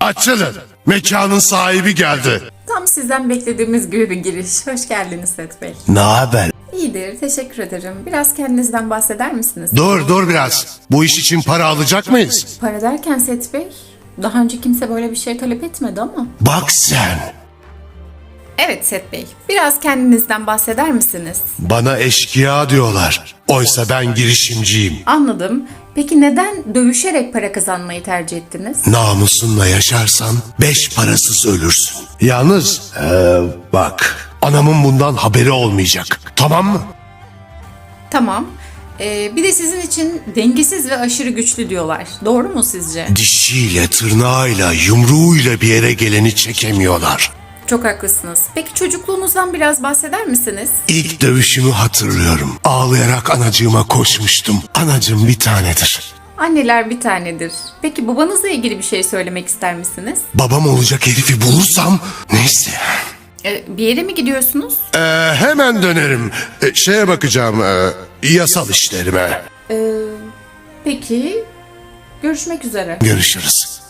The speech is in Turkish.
Açılın. Mekanın sahibi geldi. Tam sizden beklediğimiz gibi bir giriş. Hoş geldiniz Set Bey. Ne haber? İyidir, teşekkür ederim. Biraz kendinizden bahseder misiniz? Dur dur biraz. Bu iş için para alacak mıyız? Para derken Set Bey, daha önce kimse böyle bir şey talep etmedi ama. Bak sen. Evet Set Bey, biraz kendinizden bahseder misiniz? Bana eşkıya diyorlar. Oysa ben girişimciyim. Anladım. Peki neden dövüşerek para kazanmayı tercih ettiniz? Namusunla yaşarsan beş parasız ölürsün. Yalnız ee, bak anamın bundan haberi olmayacak. Tamam mı? Tamam. Ee, bir de sizin için dengesiz ve aşırı güçlü diyorlar. Doğru mu sizce? Dişiyle, tırnağıyla, yumruğuyla bir yere geleni çekemiyorlar. Çok haklısınız. Peki çocukluğunuzdan biraz bahseder misiniz? İlk dövüşümü hatırlıyorum. Ağlayarak anacığıma koşmuştum. Anacığım bir tanedir. Anneler bir tanedir. Peki babanızla ilgili bir şey söylemek ister misiniz? Babam olacak herifi bulursam neyse. Ee, bir yere mi gidiyorsunuz? Ee, hemen dönerim. Ee, şeye bakacağım. ee, yasal işlerime. Peki, görüşmek üzere. Görüşürüz.